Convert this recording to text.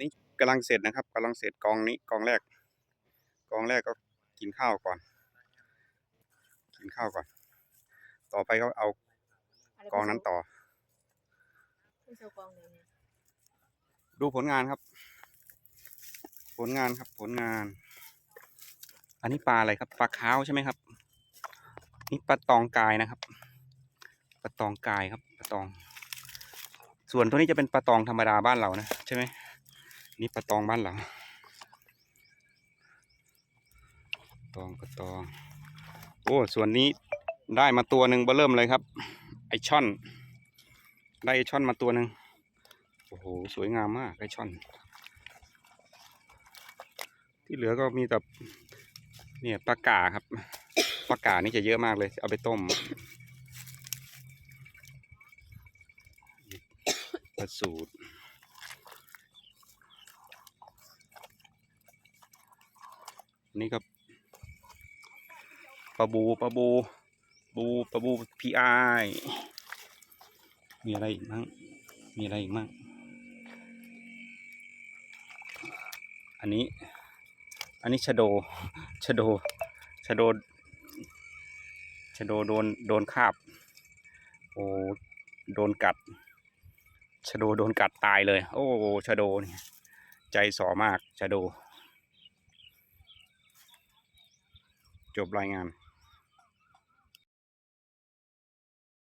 นี่กำลังเสร็จนะครับกำลังเสร็จกองนี้กองแรก กองแรกก็กินข้าวก่อน กินข้าวก่อน ต่อไปก็เอาอะไรกองนั้นต่อไม่เช่ากองเลยเนี่ยดูผลงานครับ ผลงานครับผลงาน อันนี้ปลาอะไรครับปลาขาวใช่ไหมครับ นี่ปลาตองกายนะครับปลาตองกายครับปลาตอง ส่วนตัวนี้จะเป็นปลาตองธรรมดาบ้านเรานะใช่ไหม นี่ปลาตองบ้านเราตองปลาตอง โอ้ส่วนนี้ได้มาตัวหนึ่งเบอเริ่มเลยครับ ไอช่อน ได้ไอช่อนมาตัวหนึ่งโอ้โหสวยงามมากไอช่อน ที่เหลือก็มีแต่เนี่ยปลากาครับปลากานี่จะเยอะมากเลย เอาไปต้มปลาสูตร นี่ก็ปลาบูปลาบู บูปลาบูพีไอมีอะไรอีกมั้งมีอะไรอีกมั้งอันนี้ อันนี้ชะโดชะโดชะโดชะโดโดนโดนคาบโอ้โดนกัดชะโดโดนกัดตายเลย โอ้ชะโดนี่ใจสอมากชะโด จบรายงาน